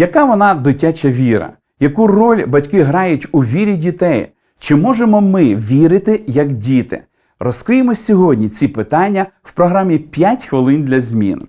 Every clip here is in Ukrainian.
Яка вона дитяча віра? Яку роль батьки грають у вірі дітей? Чи можемо ми вірити як діти? Розкриємо сьогодні ці питання в програмі «5 хвилин для змін.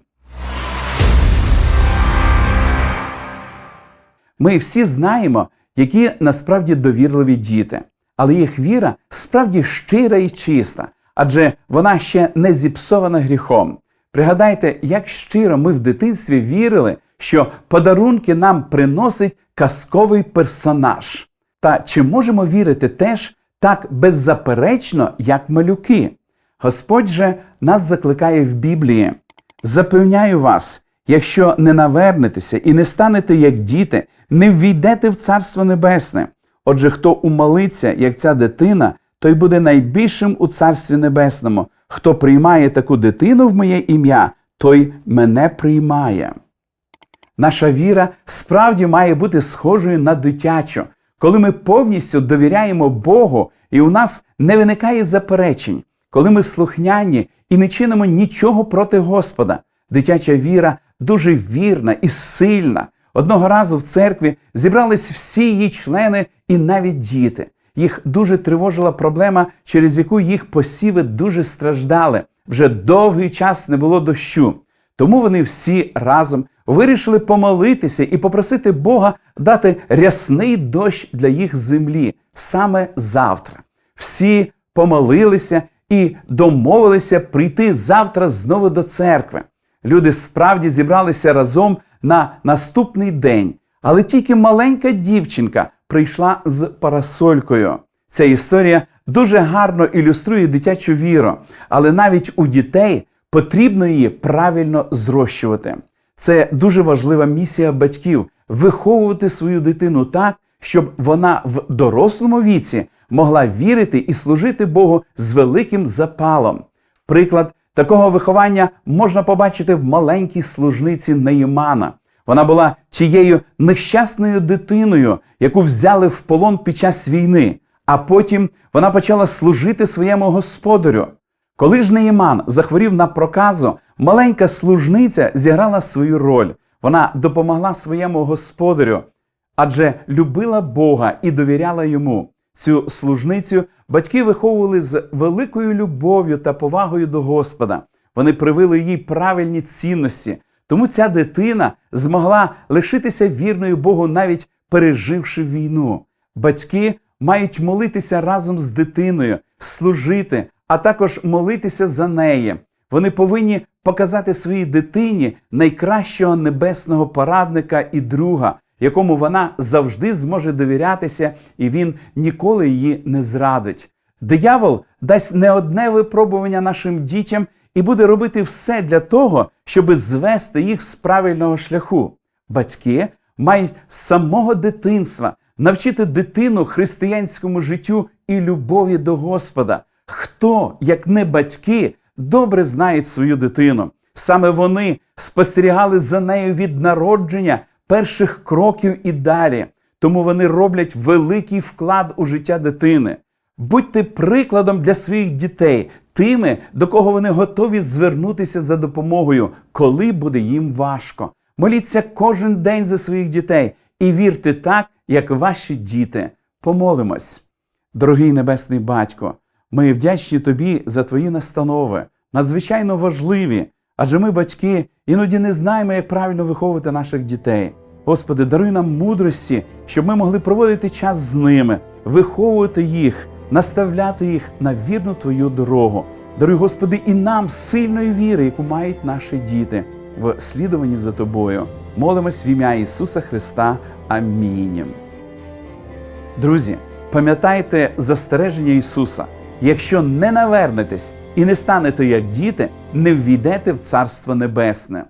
Ми всі знаємо, які насправді довірливі діти, але їх віра справді щира і чиста, адже вона ще не зіпсована гріхом. Пригадайте, як щиро ми в дитинстві вірили, що подарунки нам приносить казковий персонаж. Та чи можемо вірити теж так беззаперечно, як малюки? Господь же нас закликає в Біблії. Запевняю вас, якщо не навернетеся і не станете як діти, не ввійдете в Царство Небесне. Отже, хто умолиться, як ця дитина, той буде найбільшим у Царстві Небесному. Хто приймає таку дитину в моє ім'я, той мене приймає. Наша віра справді має бути схожою на дитячу, коли ми повністю довіряємо Богу, і у нас не виникає заперечень, коли ми слухняні і не чинимо нічого проти Господа. Дитяча віра дуже вірна і сильна. Одного разу в церкві зібрались всі її члени і навіть діти. Їх дуже тривожила проблема, через яку їх посіви дуже страждали. Вже довгий час не було дощу. Тому вони всі разом вирішили помолитися і попросити Бога дати рясний дощ для їх землі саме завтра. Всі помолилися і домовилися прийти завтра знову до церкви. Люди справді зібралися разом на наступний день, але тільки маленька дівчинка прийшла з парасолькою. Ця історія дуже гарно ілюструє дитячу віру, але навіть у дітей потрібно її правильно зрощувати. Це дуже важлива місія батьків виховувати свою дитину так, щоб вона в дорослому віці могла вірити і служити Богу з великим запалом. Приклад такого виховання можна побачити в маленькій служниці Неїмана. Вона була тією нещасною дитиною, яку взяли в полон під час війни, а потім вона почала служити своєму господарю. Коли ж Неїман захворів на проказу, маленька служниця зіграла свою роль. Вона допомогла своєму господарю, адже любила Бога і довіряла йому. Цю служницю батьки виховували з великою любов'ю та повагою до Господа. Вони привили їй правильні цінності. Тому ця дитина змогла лишитися вірною Богу, навіть переживши війну. Батьки мають молитися разом з дитиною, служити, а також молитися за неї. Вони повинні показати своїй дитині найкращого небесного порадника і друга, якому вона завжди зможе довірятися, і він ніколи її не зрадить. Диявол дасть не одне випробування нашим дітям і буде робити все для того, щоб звести їх з правильного шляху. Батьки мають з самого дитинства навчити дитину християнському життю і любові до Господа. Хто, як не батьки, добре знають свою дитину? Саме вони спостерігали за нею від народження перших кроків і далі. Тому вони роблять великий вклад у життя дитини. Будьте прикладом для своїх дітей, тими, до кого вони готові звернутися за допомогою, коли буде їм важко. Моліться кожен день за своїх дітей і вірте так, як ваші діти. Помолимось. Дорогий Небесний Батько, ми вдячні Тобі за Твої настанови, надзвичайно важливі, адже ми, батьки, іноді не знаємо, як правильно виховувати наших дітей. Господи, даруй нам мудрості, щоб ми могли проводити час з ними, виховувати їх, наставляти їх на вірну Твою дорогу. Даруй, Господи, і нам сильної віри, яку мають наші діти в слідуванні за Тобою. Молимось в ім'я Ісуса Христа. Амінь. Друзі, пам'ятайте застереження Ісуса. Якщо не навернетесь і не станете як діти, не ввійдете в Царство Небесне.